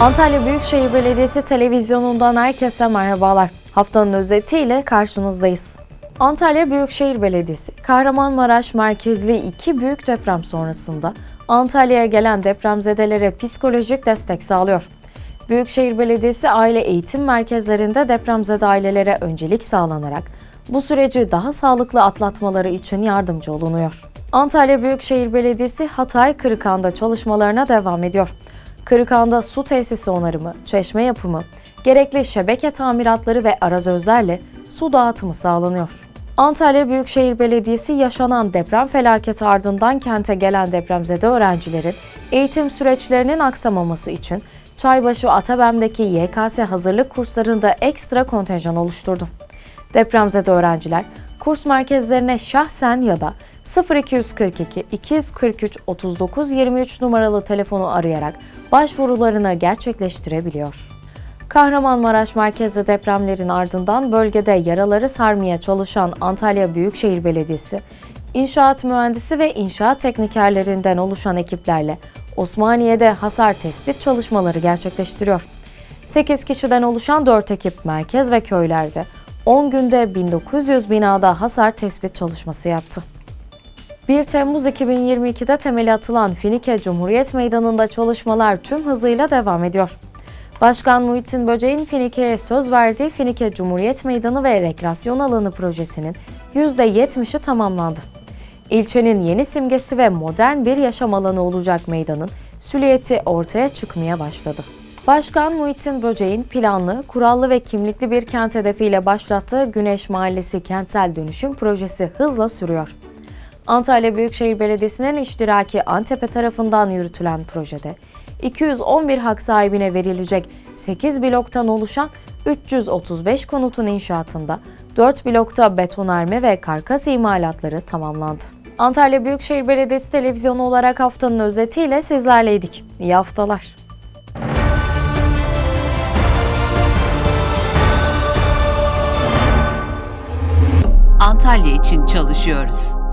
Antalya Büyükşehir Belediyesi televizyonundan herkese merhabalar. Haftanın özetiyle karşınızdayız. Antalya Büyükşehir Belediyesi, Kahramanmaraş merkezli iki büyük deprem sonrasında Antalya'ya gelen depremzedelere psikolojik destek sağlıyor. Büyükşehir Belediyesi aile eğitim merkezlerinde depremzede ailelere öncelik sağlanarak bu süreci daha sağlıklı atlatmaları için yardımcı olunuyor. Antalya Büyükşehir Belediyesi Hatay Kırıkhan'da çalışmalarına devam ediyor. Kırıkhan'da su tesisi onarımı, çeşme yapımı, gerekli şebeke tamiratları ve arazözlerle su dağıtımı sağlanıyor. Antalya Büyükşehir Belediyesi yaşanan deprem felaketi ardından kente gelen depremzede öğrencilerin eğitim süreçlerinin aksamaması için Çaybaşı Atabem'deki YKS hazırlık kurslarında ekstra kontenjan oluşturdu. Depremzede öğrenciler kurs merkezlerine şahsen ya da 0242 243 39 23 numaralı telefonu arayarak başvurularını gerçekleştirebiliyor. Kahramanmaraş merkezli depremlerin ardından bölgede yaraları sarmaya çalışan Antalya Büyükşehir Belediyesi, inşaat mühendisi ve inşaat teknikerlerinden oluşan ekiplerle Osmaniye'de hasar tespit çalışmaları gerçekleştiriyor. 8 kişiden oluşan 4 ekip merkez ve köylerde 10 günde 1900 binada hasar tespit çalışması yaptı. 1 Temmuz 2022'de temeli atılan Finike Cumhuriyet Meydanı'nda çalışmalar tüm hızıyla devam ediyor. Başkan Muhittin Böceğin Finike'ye söz verdiği Finike Cumhuriyet Meydanı ve Rekreasyon Alanı projesinin %70'i tamamlandı. İlçenin yeni simgesi ve modern bir yaşam alanı olacak meydanın süliyeti ortaya çıkmaya başladı. Başkan Muhittin Böceğin planlı, kurallı ve kimlikli bir kent hedefiyle başlattığı Güneş Mahallesi Kentsel Dönüşüm Projesi hızla sürüyor. Antalya Büyükşehir Belediyesi'nin iştiraki Antepe tarafından yürütülen projede 211 hak sahibine verilecek 8 bloktan oluşan 335 konutun inşaatında 4 blokta betonarme ve karkas imalatları tamamlandı. Antalya Büyükşehir Belediyesi televizyonu olarak haftanın özetiyle sizlerleydik. İyi haftalar. Antalya için çalışıyoruz.